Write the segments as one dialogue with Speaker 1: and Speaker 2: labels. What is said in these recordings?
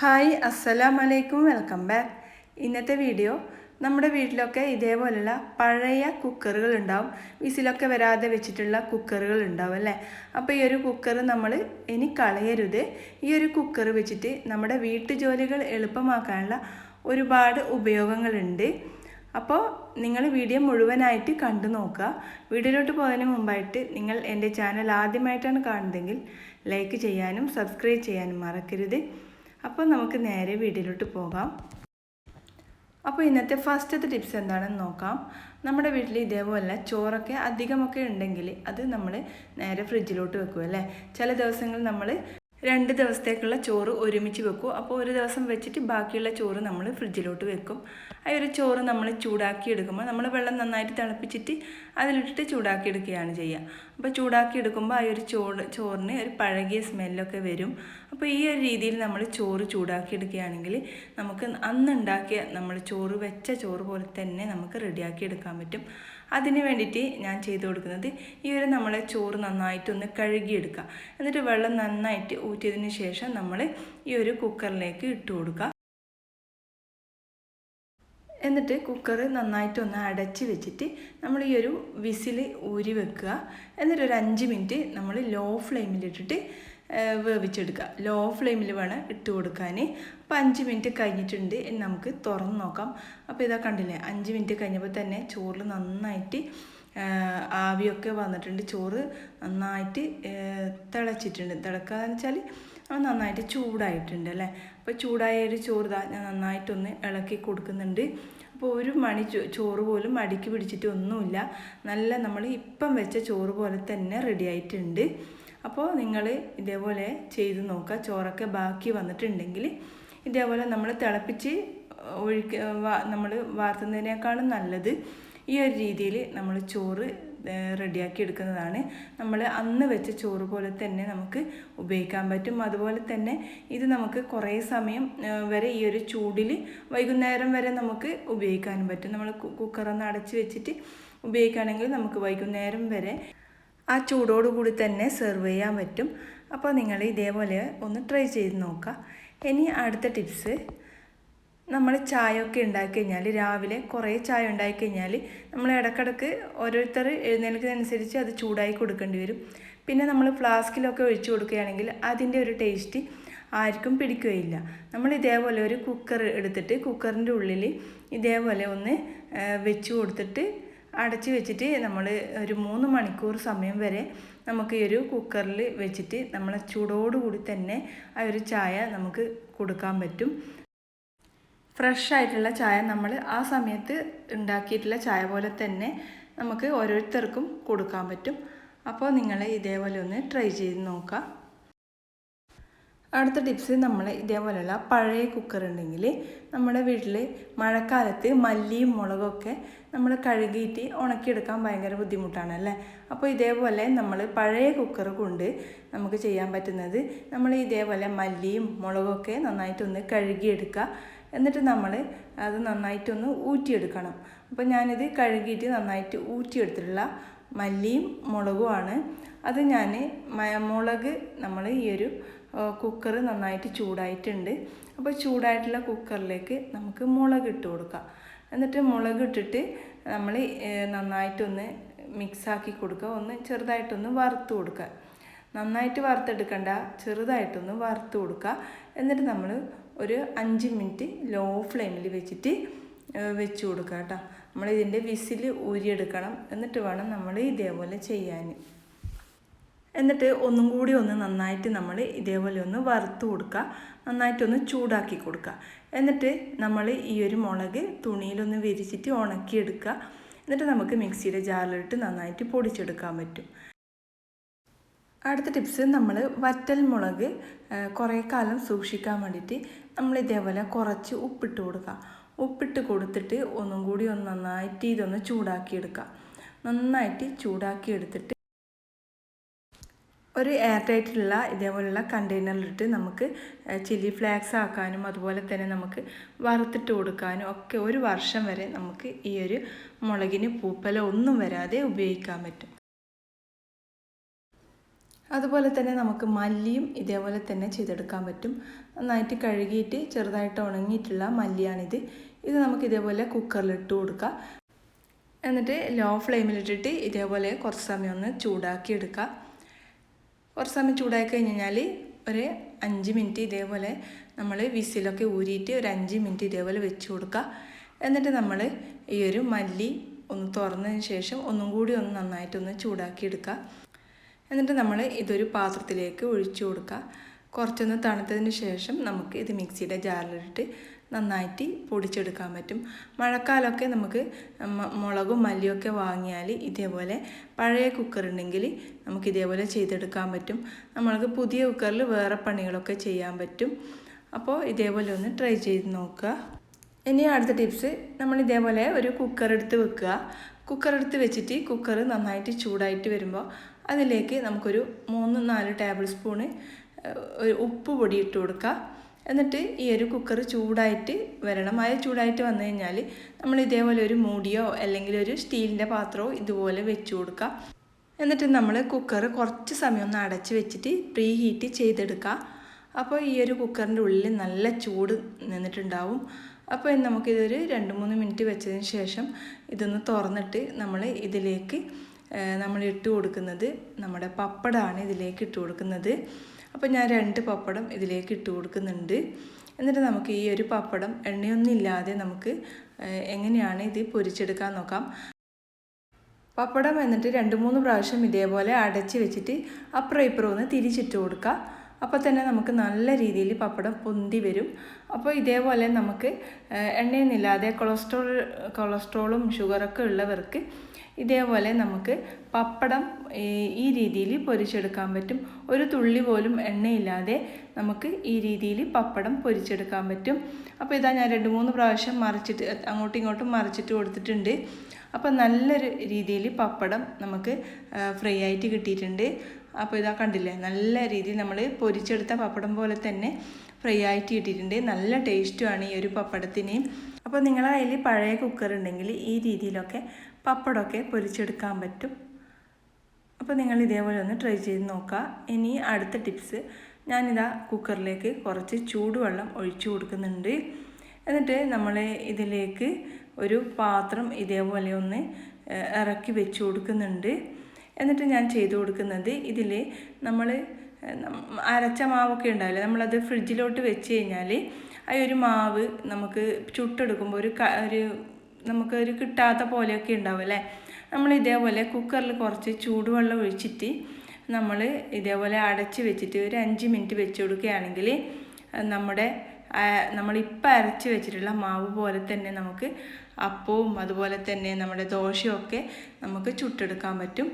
Speaker 1: Hi അസ്സലാം അലൈക്കും welcome back. ഇന്നത്തെ വീഡിയോ നമ്മുടെ വീട്ടിലൊക്കെ ഇതേപോലെയുള്ള പഴയ കുക്കറുകൾ ഉണ്ടാവും. വിസിലൊക്കെ വരാതെ വെച്ചിട്ടുള്ള കുക്കറുകൾ ഉണ്ടാവും അല്ലേ? അപ്പോൾ ഈ ഒരു കുക്കർ നമ്മൾ ഇനി കളയരുത്. ഈ ഒരു കുക്കർ വെച്ചിട്ട് നമ്മുടെ വീട്ടു ജോലികൾ എളുപ്പമാക്കാനുള്ള ഒരുപാട് ഉപയോഗങ്ങളുണ്ട്. അപ്പോൾ നിങ്ങൾ വീഡിയോ മുഴുവനായിട്ട് കണ്ടു നോക്കുക. വീഡിയോയിലോട്ട് പോകുന്നതിന് മുമ്പായിട്ട് നിങ്ങൾ എന്റെ ചാനൽ ആദ്യമായിട്ടാണ് കാണുന്നതെങ്കിൽ ലൈക്ക് ചെയ്യാനും സബ്സ്ക്രൈബ് ചെയ്യാനും മറക്കരുത്. അപ്പോൾ നമുക്ക് നേരെ വീട്ടിലോട്ട് പോകാം. അപ്പോൾ ഇന്നത്തെ ഫസ്റ്റത്തെ ടിപ്സ് എന്താണെന്ന് നോക്കാം. നമ്മുടെ വീട്ടിൽ ഇതേപോലെ ചോറൊക്കെ അധികമൊക്കെ ഉണ്ടെങ്കിൽ അത് നമ്മൾ നേരെ ഫ്രിഡ്ജിലോട്ട് വെക്കും അല്ലേ ചില ദിവസങ്ങളിൽ നമ്മൾ രണ്ട് ദിവസത്തേക്കുള്ള ചോറ് ഒരുമിച്ച് വെക്കും. അപ്പോൾ ഒരു ദിവസം വെച്ചിട്ട് ബാക്കിയുള്ള ചോറ് നമ്മൾ ഫ്രിഡ്ജിലോട്ട് വെക്കും. ആ ഒരു ചോറ് നമ്മൾ ചൂടാക്കി എടുക്കുമ്പോൾ നമ്മൾ വെള്ളം നന്നായിട്ട് തിളപ്പിച്ചിട്ട് അതിലിട്ടിട്ട് ചൂടാക്കി എടുക്കുകയാണ് ചെയ്യുക. അപ്പോൾ ചൂടാക്കി എടുക്കുമ്പോൾ ആ ഒരു ചോറ് ചോറിന് ഒരു പഴകിയ സ്മെല്ലൊക്കെ വരും. അപ്പോൾ ഈ ഒരു രീതിയിൽ നമ്മൾ ചോറ് ചൂടാക്കി എടുക്കുകയാണെങ്കിൽ നമുക്ക് അന്നുണ്ടാക്കിയ നമ്മൾ ചോറ് വെച്ച ചോറ് പോലെ തന്നെ നമുക്ക് റെഡിയാക്കി എടുക്കാൻ പറ്റും. അതിന് വേണ്ടിയിട്ട് ഞാൻ ചെയ്തു കൊടുക്കുന്നത് ഈ ഒരു നമ്മളെ ചോറ് നന്നായിട്ടൊന്ന് കഴുകിയെടുക്കുക. എന്നിട്ട് വെള്ളം നന്നായിട്ട് ഊറ്റിയതിന് ശേഷം നമ്മൾ ഈ ഒരു കുക്കറിലേക്ക് ഇട്ട് കൊടുക്കുക. എന്നിട്ട് കുക്കർ നന്നായിട്ടൊന്ന് അടച്ച് വെച്ചിട്ട് നമ്മൾ ഈ ഒരു വിസിൽ ഊരി വെക്കുക. എന്നിട്ട് ഒരു അഞ്ച് മിനിറ്റ് നമ്മൾ ലോ ഫ്ലെയിമിലിട്ടിട്ട് വേവിച്ചെടുക്കുക ലോ ഫ്ലെയിമിൽ വേണം ഇട്ട് കൊടുക്കാൻ അപ്പോൾ അഞ്ച് മിനിറ്റ് കഴിഞ്ഞിട്ടുണ്ട്. നമുക്ക് തുറന്ന് നോക്കാം. അപ്പോൾ ഇതാ കണ്ടില്ലേ? അഞ്ച് മിനിറ്റ് കഴിഞ്ഞപ്പോൾ തന്നെ ചോറിൽ നന്നായിട്ട് ആവിയൊക്കെ വന്നിട്ടുണ്ട്. ചോറ് നന്നായിട്ട് തിളച്ചിട്ടുണ്ട്. തിളക്കാന്ന് വെച്ചാൽ അത് നന്നായിട്ട് ചൂടായിട്ടുണ്ട് അല്ലേ? അപ്പോൾ ചൂടായ ഒരു ചോറ് ഇതാ ഞാൻ നന്നായിട്ടൊന്ന് ഇളക്കി കൊടുക്കുന്നുണ്ട്. അപ്പോൾ ഒരു മണി ചോറ് പോലും അടിക്ക് പിടിച്ചിട്ട് ഒന്നുമില്ല നല്ല നമ്മൾ ഇപ്പം വെച്ച ചോറ് പോലെ തന്നെ റെഡി ആയിട്ടുണ്ട്. അപ്പോൾ നിങ്ങൾ ഇതേപോലെ ചെയ്ത് നോക്കുക. ചോറൊക്കെ ബാക്കി വന്നിട്ടുണ്ടെങ്കിൽ ഇതേപോലെ നമ്മൾ തിളപ്പിച്ച് ഒഴിക്ക നമ്മൾ വാർത്തുന്നതിനേക്കാളും നല്ലത് ഈ ഒരു രീതിയിൽ നമ്മൾ ചോറ് റെഡിയാക്കി എടുക്കുന്നതാണ്. നമ്മൾ അന്ന് വെച്ച ചോറ് പോലെ തന്നെ നമുക്ക് ഉപയോഗിക്കാൻ പറ്റും. അതുപോലെ തന്നെ ഇത് നമുക്ക് കുറേ സമയം വരെ ഈ ഒരു ചൂടിൽ വൈകുന്നേരം വരെ നമുക്ക് ഉപയോഗിക്കാനും പറ്റും. നമ്മൾ കുക്കറൊന്ന് അടച്ച് വെച്ചിട്ട് ഉപയോഗിക്കുകയാണെങ്കിൽ നമുക്ക് വൈകുന്നേരം വരെ ആ ചൂടോടുകൂടി തന്നെ സെർവ് ചെയ്യാൻ പറ്റും. അപ്പോൾ നിങ്ങൾ ഇതേപോലെ ഒന്ന് ട്രൈ ചെയ്ത് നോക്കുക. ഇനി അടുത്ത ടിപ്സ് നമ്മൾ ചായ ഒക്കെ ഉണ്ടാക്കി കഴിഞ്ഞാൽ രാവിലെ കുറേ ചായ ഉണ്ടാക്കി കഴിഞ്ഞാൽ നമ്മൾ ഇടക്കിടക്ക് ഓരോരുത്തർ എഴുന്നേൽക്കുന്നതനുസരിച്ച് അത് ചൂടായി കൊടുക്കേണ്ടി വരും. പിന്നെ നമ്മൾ ഫ്ലാസ്കിലൊക്കെ ഒഴിച്ചു കൊടുക്കുകയാണെങ്കിൽ അതിന്റെ ഒരു ടേസ്റ്റ് ആർക്കും പിടിക്കുകയില്ല. നമ്മൾ ഇതേപോലെ ഒരു കുക്കർ എടുത്തിട്ട് കുക്കറിന്റെ ഉള്ളിൽ ഇതേപോലെ ഒന്ന് വെച്ച് കൊടുത്തിട്ട് അടച്ച് വെച്ചിട്ട് നമ്മൾ ഒരു മൂന്ന് മണിക്കൂർ സമയം വരെ നമുക്ക് ഈ ഒരു കുക്കറിൽ വെച്ചിട്ട് നമ്മൾ ചൂടോടുകൂടി തന്നെ ആ ഒരു ചായ നമുക്ക് കൊടുക്കാൻ പറ്റും. ഫ്രഷ് ആയിട്ടുള്ള ചായ നമ്മൾ ആ സമയത്ത് ഉണ്ടാക്കിയിട്ടുള്ള ചായ പോലെ തന്നെ നമുക്ക് ഓരോരുത്തർക്കും കൊടുക്കാൻ പറ്റും. അപ്പോൾ നിങ്ങൾ ഇതേപോലെ ഒന്ന് ട്രൈ ചെയ്ത് നോക്കാം. അടുത്ത ടിപ്സ് നമ്മൾ ഇതേപോലെയുള്ള പഴയ കുക്കർ ഉണ്ടെങ്കിൽ നമ്മുടെ വീട്ടിൽ മഴക്കാലത്ത് മല്ലിയും മുളകൊക്കെ നമ്മൾ കഴുകിയിട്ട് ഉണക്കിയെടുക്കാൻ ഭയങ്കര ബുദ്ധിമുട്ടാണ് അല്ലേ? അപ്പോൾ ഇതേപോലെ നമ്മൾ പഴയ കുക്കർ കൊണ്ട് നമുക്ക് ചെയ്യാൻ പറ്റുന്നത് നമ്മൾ ഇതേപോലെ മല്ലിയും മുളകൊക്കെ നന്നായിട്ടൊന്ന് കഴുകിയെടുക്കുക. എന്നിട്ട് നമ്മൾ അത് നന്നായിട്ടൊന്ന് ഊറ്റിയെടുക്കണം. അപ്പോൾ ഞാനിത് കഴുകിയിട്ട് നന്നായിട്ട് ഊറ്റിയെടുത്തിട്ടുള്ള മല്ലിയും മുളകുമാണ് അത് ഞാൻ മുളക് നമ്മൾ ഈ ഒരു കുക്കർ നന്നായിട്ട് ചൂടായിട്ടുണ്ട്. അപ്പോൾ ചൂടായിട്ടുള്ള കുക്കറിലേക്ക് നമുക്ക് മുളക് ഇട്ട് കൊടുക്കാം. എന്നിട്ട് മുളക് ഇട്ടിട്ട് നമ്മൾ നന്നായിട്ടൊന്ന് മിക്സാക്കി കൊടുക്കുക. ഒന്ന് ചെറുതായിട്ടൊന്ന് വറുത്ത് കൊടുക്കുക. നന്നായിട്ട് വറുത്തെടുക്കണ്ട ചെറുതായിട്ടൊന്ന് വറുത്ത് കൊടുക്കുക. എന്നിട്ട് നമ്മൾ ഒരു അഞ്ച് മിനിറ്റ് ലോ ഫ്ലെയിമിൽ വെച്ചിട്ട് വെച്ച് കൊടുക്കുക കേട്ടോ. നമ്മൾ ഇതിന്റെ വിസിൽ ഊരിയെടുക്കണം. എന്നിട്ട് വേണം നമ്മൾ ഇതേപോലെ ചെയ്യാൻ എന്നിട്ട് ഒന്നും കൂടി ഒന്ന് നന്നായിട്ട് നമ്മൾ ഇതേപോലെ ഒന്ന് വറുത്ത് കൊടുക്കുക നന്നായിട്ടൊന്ന് ചൂടാക്കി കൊടുക്കുക എന്നിട്ട് നമ്മൾ ഈ ഒരു മുളക് തുണിയിലൊന്ന് വിരിച്ചിട്ട് ഉണക്കിയെടുക്കുക എന്നിട്ട് നമുക്ക് മിക്സിയുടെ ജാറിലിട്ട് നന്നായിട്ട് പൊടിച്ചെടുക്കാൻ പറ്റും. അടുത്ത ടിപ്സ് നമ്മൾ വറ്റൽ മുളക് കുറേ കാലം സൂക്ഷിക്കാൻ വേണ്ടിയിട്ട് നമ്മൾ ഇതേപോലെ കുറച്ച് ഉപ്പിട്ട് കൊടുക്കുക ഉപ്പിട്ട് കൊടുത്തിട്ട് ഒന്നും കൂടി ഒന്ന് നന്നായിട്ട് ഇതൊന്ന് ചൂടാക്കിയെടുക്കുക നന്നായിട്ട് ചൂടാക്കി എടുത്തിട്ട് ഒരു എയർ ടൈറ്റിലുള്ള ഇതേപോലുള്ള കണ്ടെയ്നറിലിട്ട് നമുക്ക് ചില്ലി ഫ്ലാക്സ് ആക്കാനും അതുപോലെ തന്നെ നമുക്ക് വറുത്തിട്ട് കൊടുക്കാനും ഒക്കെ ഒരു വർഷം വരെ നമുക്ക് ഈ ഒരു മുളകിന് പൂപ്പല ഒന്നും വരാതെ ഉപയോഗിക്കാൻ പറ്റും. അതുപോലെ തന്നെ നമുക്ക് മല്ലിയും ഇതേപോലെ തന്നെ ചെയ്തെടുക്കാൻ പറ്റും. നന്നായിട്ട് കഴുകിയിട്ട് ചെറുതായിട്ട് ഉണങ്ങിയിട്ടുള്ള മല്ലിയാണിത്. ഇത് നമുക്ക് ഇതേപോലെ കുക്കറിലിട്ട് കൊടുക്കുക എന്നിട്ട് ലോ ഫ്ലെയിമിലിട്ടിട്ട് ഇതേപോലെ കുറച്ച് സമയം ഒന്ന് ചൂടാക്കി എടുക്കുക കുറച്ച് സമയം ചൂടാക്കി കഴിഞ്ഞ് കഴിഞ്ഞാൽ ഒരു അഞ്ച് മിനിറ്റ് ഇതേപോലെ നമ്മൾ വിസിലൊക്കെ ഊരിയിട്ട് ഒരു അഞ്ച് മിനിറ്റ് ഇതേപോലെ വെച്ച് കൊടുക്കുക എന്നിട്ട് നമ്മൾ ഈ ഒരു മല്ലി ഒന്ന് തുറന്നതിന് ശേഷം ഒന്നും കൂടി ഒന്ന് നന്നായിട്ടൊന്ന് ചൂടാക്കി എടുക്കുക എന്നിട്ട് നമ്മൾ ഇതൊരു പാത്രത്തിലേക്ക് ഒഴിച്ചു കൊടുക്കുക കുറച്ചൊന്ന് തണുത്തതിന് ശേഷം നമുക്ക് ഇത് മിക്സിയുടെ ജാറിലിട്ട് നന്നായിട്ട് പൊടിച്ചെടുക്കാൻ പറ്റും. മഴക്കാലമൊക്കെ നമുക്ക് മുളകും മല്ലിയൊക്കെ വാങ്ങിയാൽ ഇതേപോലെ പഴയ കുക്കർ ഉണ്ടെങ്കിൽ നമുക്ക് ഇതേപോലെ ചെയ്തെടുക്കാൻ പറ്റും. നമ്മൾക്ക് പുതിയ കുക്കറിൽ വേറെ പണികളൊക്കെ ചെയ്യാൻ പറ്റും. അപ്പോൾ ഇതേപോലെ ഒന്ന് ട്രൈ ചെയ്ത് നോക്കുക. ഇനി അടുത്ത ടിപ്സ് നമ്മൾ ഇതേപോലെ ഒരു കുക്കർ എടുത്ത് വെക്കുക. കുക്കർ എടുത്ത് വെച്ചിട്ട് കുക്കർ നന്നായിട്ട് ചൂടായിട്ട് വരുമ്പോൾ അതിലേക്ക് നമുക്കൊരു മൂന്ന് നാല് ടേബിൾ സ്പൂണ് ഉപ്പ് പൊടി ഇട്ട് കൊടുക്കുക. എന്നിട്ട് ഈ ഒരു കുക്കർ ചൂടായിട്ട് വരണം. മഴ ചൂടായിട്ട് വന്നു കഴിഞ്ഞാൽ നമ്മൾ ഇതേപോലെ ഒരു മൂടിയോ അല്ലെങ്കിൽ ഒരു സ്റ്റീലിന്റെ പാത്രമോ ഇതുപോലെ വെച്ച് കൊടുക്കുക. എന്നിട്ട് നമ്മൾ കുക്കർ കുറച്ച് സമയം ഒന്ന് അടച്ച് വെച്ചിട്ട് പ്രീ ഹീറ്റ് ചെയ്തെടുക്കുക. അപ്പോൾ ഈ ഒരു കുക്കറിന്റെ ഉള്ളിൽ നല്ല ചൂട് നിന്നിട്ടുണ്ടാവും. അപ്പോൾ നമുക്കിതൊരു രണ്ട് മൂന്ന് മിനിറ്റ് വെച്ചതിന് ശേഷം ഇതൊന്ന് തുറന്നിട്ട് നമ്മൾ ഇതിലേക്ക് നമ്മൾ ഇട്ട് കൊടുക്കുന്നത് നമ്മുടെ പപ്പടമാണ് ഇതിലേക്ക് ഇട്ട് കൊടുക്കുന്നത്. അപ്പോൾ ഞാൻ രണ്ട് പപ്പടം ഇതിലേക്ക് ഇട്ട് കൊടുക്കുന്നുണ്ട്. എന്നിട്ട് നമുക്ക് ഈ ഒരു പപ്പടം എണ്ണയൊന്നും ഇല്ലാതെ നമുക്ക് എങ്ങനെയാണ് ഇത് പൊരിച്ചെടുക്കാൻ നോക്കാം. പപ്പടം എന്നിട്ട് രണ്ട് മൂന്ന് പ്രാവശ്യം ഇതേപോലെ അടച്ച് വെച്ചിട്ട് അപ്പുറം ഇപ്പുറം ഒന്ന് തിരിച്ചിട്ട് കൊടുക്കുക അപ്പോൾ തന്നെ നമുക്ക് നല്ല രീതിയിൽ പപ്പടം പൊന്തി വരും. അപ്പോൾ ഇതേപോലെ നമുക്ക് എണ്ണയൊന്നുമില്ലാതെ കൊളസ്ട്രോൾ കൊളസ്ട്രോളും ഷുഗറൊക്കെ ഉള്ളവർക്ക് ഇതേപോലെ നമുക്ക് പപ്പടം ഈ രീതിയിൽ പൊരിച്ചെടുക്കാൻ പറ്റും. ഒരു തുള്ളി പോലും എണ്ണയില്ലാതെ നമുക്ക് ഈ രീതിയിൽ പപ്പടം പൊരിച്ചെടുക്കാൻ പറ്റും. അപ്പോൾ ഇതാ ഞാൻ രണ്ട് മൂന്ന് പ്രാവശ്യം മറിച്ചിട്ട് അങ്ങോട്ടും ഇങ്ങോട്ടും മറിച്ചിട്ട് കൊടുത്തിട്ടുണ്ട്. അപ്പോൾ നല്ലൊരു രീതിയിൽ പപ്പടം നമുക്ക് ഫ്രൈ ആയിട്ട് കിട്ടിയിട്ടുണ്ട്. അപ്പോൾ ഇതാ കണ്ടില്ലേ? നല്ല രീതിയിൽ നമ്മൾ പൊരിച്ചെടുത്ത പപ്പടം പോലെ തന്നെ ഫ്രൈ ആയിട്ട് ഇട്ടിട്ടുണ്ട്. നല്ല ടേസ്റ്റുമാണ് ഈ ഒരു പപ്പടത്തിനെയും അപ്പോൾ നിങ്ങളെ കയ്യിൽ പഴയ കുക്കർ ഉണ്ടെങ്കിൽ ഈ രീതിയിലൊക്കെ പപ്പടമൊക്കെ പൊരിച്ചെടുക്കാൻ പറ്റും. അപ്പോൾ നിങ്ങൾ ഇതേപോലെ ഒന്ന് ട്രൈ ചെയ്ത് നോക്കുക. ഇനി അടുത്ത ടിപ്സ് ഞാനിതാ കുക്കറിലേക്ക് കുറച്ച് ചൂടുവെള്ളം ഒഴിച്ചു കൊടുക്കുന്നുണ്ട്. എന്നിട്ട് നമ്മൾ ഇതിലേക്ക് ഒരു പാത്രം ഇതേപോലെ ഒന്ന് ഇറക്കി വെച്ച് കൊടുക്കുന്നുണ്ട്. എന്നിട്ട് ഞാൻ ചെയ്തു കൊടുക്കുന്നത് ഇതിൽ നമ്മൾ അരച്ച മാവൊക്കെ ഉണ്ടാവില്ല? നമ്മളത് ഫ്രിഡ്ജിലോട്ട് വെച്ച് കഴിഞ്ഞാൽ ആ ഒരു മാവ് നമുക്ക് ചുട്ടെടുക്കുമ്പോൾ ഒരു ഒരു നമുക്കൊരു കിട്ടാത്ത പോലെയൊക്കെ ഉണ്ടാവും അല്ലേ? നമ്മൾ ഇതേപോലെ കുക്കറിൽ കുറച്ച് ചൂടുവെള്ളം ഒഴിച്ചിട്ട് നമ്മൾ ഇതേപോലെ അടച്ച് വെച്ചിട്ട് ഒരു അഞ്ച് മിനിറ്റ് വെച്ച് കൊടുക്കുകയാണെങ്കിൽ നമ്മുടെ നമ്മളിപ്പോൾ അരച്ച് വെച്ചിട്ടുള്ള മാവ് പോലെ തന്നെ നമുക്ക് അപ്പവും അതുപോലെ തന്നെ നമ്മുടെ ദോശയും ഒക്കെ നമുക്ക് ചുട്ടെടുക്കാൻ പറ്റും.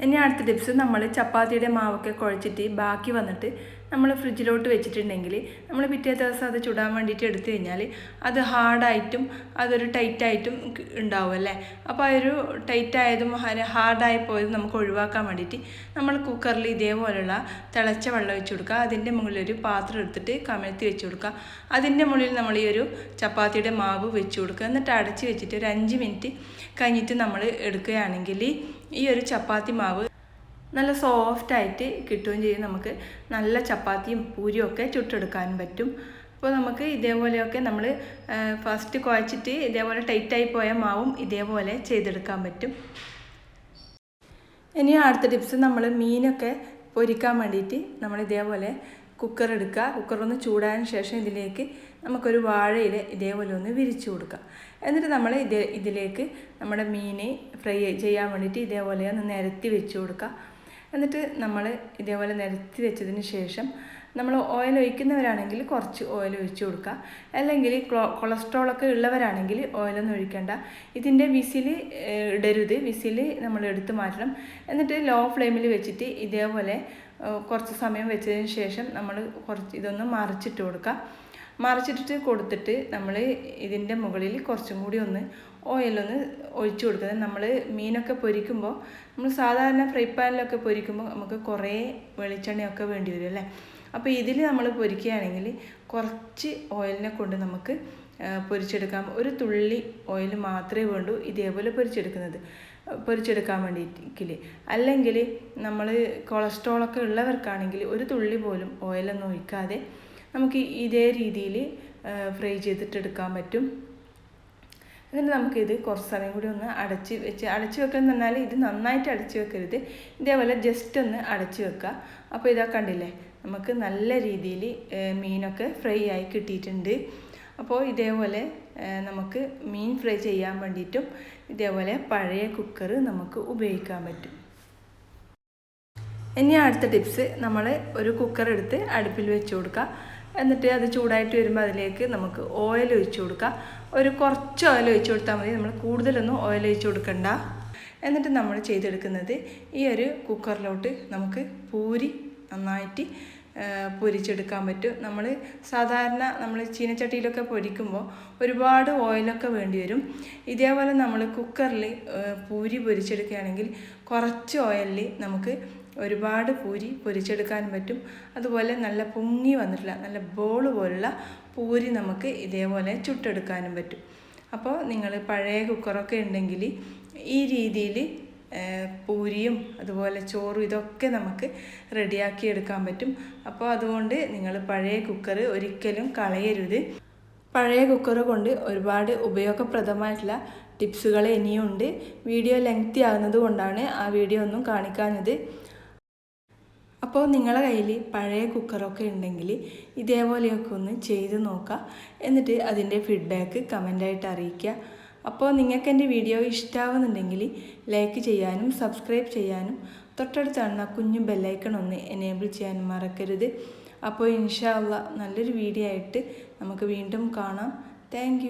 Speaker 1: ഇനി അടുത്ത ടിപ്സ് നമ്മൾ ചപ്പാത്തിയുടെ മാവൊക്കെ കുഴച്ചിട്ട് ബാക്കി വന്നിട്ട് നമ്മൾ ഫ്രിഡ്ജിലോട്ട് വെച്ചിട്ടുണ്ടെങ്കിൽ നമ്മൾ പിറ്റേ ദിവസം അത് ചുടാൻ വേണ്ടിയിട്ട് എടുത്തു കഴിഞ്ഞാൽ അത് ഹാർഡായിട്ടും അതൊരു ടൈറ്റായിട്ടും ഉണ്ടാവും അല്ലേ? അപ്പോൾ ആ ഒരു ടൈറ്റായതും ഹാർഡായി പോയതും നമുക്ക് ഒഴിവാക്കാൻ വേണ്ടിയിട്ട് നമ്മൾ കുക്കറിൽ ഇതേപോലെയുള്ള തിളച്ച വെള്ളം വെച്ച് കൊടുക്കുക. അതിന്റെ മുകളിൽ ഒരു പാത്രം എടുത്തിട്ട് കമഴ്ത്തി വെച്ച് കൊടുക്കുക. അതിന്റെ മുകളിൽ നമ്മൾ ഈ ഒരു ചപ്പാത്തിയുടെ മാവ് വെച്ച് കൊടുക്കുക. എന്നിട്ട് അടച്ച് വെച്ചിട്ട് ഒരു അഞ്ച് മിനിറ്റ് കഴിഞ്ഞിട്ട് നമ്മൾ എടുക്കുകയാണെങ്കിൽ ഈ ഒരു ചപ്പാത്തി മാവ് നല്ല സോഫ്റ്റായിട്ട് കിട്ടുകയും ചെയ്യും. നമുക്ക് നല്ല ചപ്പാത്തിയും പൂരിയും ഒക്കെ ചുട്ടെടുക്കാനും പറ്റും. അപ്പോൾ നമുക്ക് ഇതേപോലെയൊക്കെ നമ്മൾ ഫസ്റ്റ് കുഴച്ചിട്ട് ഇതേപോലെ ടൈറ്റായി പോയ മാവും ഇതേപോലെ ചെയ്തെടുക്കാൻ പറ്റും. ഇനി അടുത്ത ടിപ്സ് നമ്മൾ മീനൊക്കെ പൊരിക്കാൻ വേണ്ടിയിട്ട് നമ്മൾ ഇതേപോലെ കുക്കർ എടുക്കുക. കുക്കർ ഒന്ന് ചൂടായതിന് ശേഷം ഇതിലേക്ക് നമുക്കൊരു വാഴയിൽ ഇതേപോലെ ഒന്ന് വിരിച്ചു കൊടുക്കുക. എന്നിട്ട് നമ്മൾ ഇത് ഇതിലേക്ക് നമ്മുടെ മീൻ ഫ്രൈ ചെയ്യാൻ വേണ്ടിയിട്ട് ഇതേപോലെ ഒന്ന് നിരത്തി വെച്ച് കൊടുക്കുക. എന്നിട്ട് നമ്മൾ ഇതേപോലെ നിരത്തി വെച്ചതിന് ശേഷം നമ്മൾ ഓയിൽ ഒഴിക്കുന്നവരാണെങ്കിൽ കുറച്ച് ഓയിൽ ഒഴിച്ചു കൊടുക്കുക. അല്ലെങ്കിൽ കൊളസ്ട്രോൾ ഒക്കെ ഉള്ളവരാണെങ്കിൽ ഓയിലൊന്നും ഒഴിക്കേണ്ട. ഇതിന്റെ വിസിൽ ഇടരുത്. വിസിൽ നമ്മൾ എടുത്തു മാറ്റണം. എന്നിട്ട് ലോ ഫ്ലെയിമിൽ വെച്ചിട്ട് ഇതേപോലെ കുറച്ച് സമയം വെച്ചതിന് ശേഷം നമ്മൾ കുറച്ച് ഇതൊന്ന് മറിച്ചിട്ട് കൊടുക്കുക. മറിച്ചിട്ടിട്ട് കൊടുത്തിട്ട് നമ്മൾ ഇതിന്റെ മുകളിൽ കുറച്ചും കൂടി ഒന്ന് ഓയിലൊന്ന് ഒഴിച്ചു കൊടുക്കുന്നത് നമ്മൾ മീനൊക്കെ പൊരിക്കുമ്പോൾ നമ്മൾ സാധാരണ ഫ്രൈ പാനിലൊക്കെ പൊരിക്കുമ്പോൾ നമുക്ക് കുറേ വെളിച്ചെണ്ണയൊക്കെ വേണ്ടി വരും അല്ലേ? അപ്പോൾ ഇതിൽ നമ്മൾ പൊരിക്കുകയാണെങ്കിൽ കുറച്ച് ഓയിലിനെ കൊണ്ട് നമുക്ക് പൊരിച്ചെടുക്കാം. ഒരു തുള്ളി ഓയിൽ മാത്രമേ വേണ്ടൂ ഇതേപോലെ പൊരിച്ചെടുക്കുന്നത് പൊരിച്ചെടുക്കാൻ വേണ്ടിയിട്ടിൽ അല്ലെങ്കിൽ നമ്മൾ കൊളസ്ട്രോളൊക്കെ ഉള്ളവർക്കാണെങ്കിൽ ഒരു തുള്ളി പോലും ഓയിലൊന്നും ഒഴിക്കാതെ നമുക്ക് ഇതേ രീതിയിൽ ഫ്രൈ ചെയ്തിട്ടെടുക്കാൻ പറ്റും. എന്നിട്ട് നമുക്കിത് കുറച്ച് സമയം കൂടി ഒന്ന് അടച്ച് വെച്ച് അടച്ച് എന്ന് പറഞ്ഞാൽ ഇത് നന്നായിട്ട് അടച്ച് വെക്കരുത്. ഇതേപോലെ ജസ്റ്റ് ഒന്ന് അടച്ച് വെക്കുക അപ്പോൾ ഇതാ കണ്ടില്ലേ? നമുക്ക് നല്ല രീതിയിൽ മീനൊക്കെ ഫ്രൈ ആയി കിട്ടിയിട്ടുണ്ട്. അപ്പോൾ ഇതേപോലെ നമുക്ക് മീൻ ഫ്രൈ ചെയ്യാൻ വേണ്ടിയിട്ടും ഇതേപോലെ പഴയ കുക്കർ നമുക്ക് ഉപയോഗിക്കാൻ പറ്റും. ഇനി അടുത്ത ടിപ്സ് നമ്മൾ ഒരു കുക്കർ എടുത്ത് അടുപ്പിൽ വെച്ച് കൊടുക്കുക എന്നിട്ട് അത് ചൂടായിട്ട് വരുമ്പോൾ അതിലേക്ക് നമുക്ക് ഓയിൽ ഒഴിച്ചു കൊടുക്കുക ഒരു കുറച്ച് ഓയിൽ ഒഴിച്ചു കൊടുത്താൽ മതി. നമ്മൾ കൂടുതലൊന്നും ഓയിൽ ഒഴിച്ചു കൊടുക്കണ്ട. എന്നിട്ട് നമ്മൾ ചെയ്തെടുക്കുന്നത് ഈ ഒരു കുക്കറിലോട്ട് നമുക്ക് പൂരി നന്നായിട്ട് പൊരിച്ചെടുക്കാൻ പറ്റും. നമ്മൾ സാധാരണ നമ്മൾ ചീനച്ചട്ടിയിലൊക്കെ പൊരിക്കുമ്പോൾ ഒരുപാട് ഓയിലൊക്കെ വേണ്ടി വരും. ഇതേപോലെ നമ്മൾ കുക്കറിൽ പൂരി പൊരിച്ചെടുക്കുകയാണെങ്കിൽ കുറച്ച് ഓയിലിൽ നമുക്ക് ഒരുപാട് പൂരി പൊരിച്ചെടുക്കാൻ പറ്റും. അതുപോലെ നല്ല പൊങ്ങി വന്നിട്ടുള്ള നല്ല ബോൾ പോലുള്ള പൂരി നമുക്ക് ഇതേപോലെ ചുട്ടെടുക്കാനും പറ്റും. അപ്പോൾ നിങ്ങൾ പഴയ കുക്കറൊക്കെ ഉണ്ടെങ്കിൽ ഈ രീതിയിൽ പൂരിയും അതുപോലെ ചോറും ഇതൊക്കെ നമുക്ക് റെഡിയാക്കി എടുക്കാൻ പറ്റും. അപ്പോൾ അതുകൊണ്ട് നിങ്ങൾ പഴയ കുക്കർ ഒരിക്കലും കളയരുത്. പഴയ കുക്കർ കൊണ്ട് ഒരുപാട് ഉപയോഗപ്രദമായിട്ടുള്ള ടിപ്സുകൾ ഇനിയുണ്ട്. വീഡിയോ ലെങ്തി ആകുന്നത് കൊണ്ടാണ് ആ വീഡിയോ ഒന്നും കാണിക്കാഞ്ഞത്. അപ്പോൾ നിങ്ങളുടെ കയ്യിൽ പഴയ കുക്കറൊക്കെ ഉണ്ടെങ്കിൽ ഇതേപോലെയൊക്കെ ഒന്ന് ചെയ്ത് നോക്കുക. എന്നിട്ട് അതിന്റെ ഫീഡ്ബാക്ക് കമന്റായിട്ട് അറിയിക്കുക. അപ്പോൾ നിങ്ങൾക്ക് എന്റെ വീഡിയോ ഇഷ്ടമാവുന്നുണ്ടെങ്കിൽ ലൈക്ക് ചെയ്യാനും സബ്സ്ക്രൈബ് ചെയ്യാനും തൊട്ടടുത്ത് കാണുന്ന കുഞ്ഞു ബെല്ലൈക്കൺ ഒന്ന് എനേബിൾ ചെയ്യാനും മറക്കരുത്. അപ്പോൾ ഇൻഷാ അള്ളാ നല്ലൊരു വീഡിയോ ആയിട്ട് നമുക്ക് വീണ്ടും കാണാം. താങ്ക്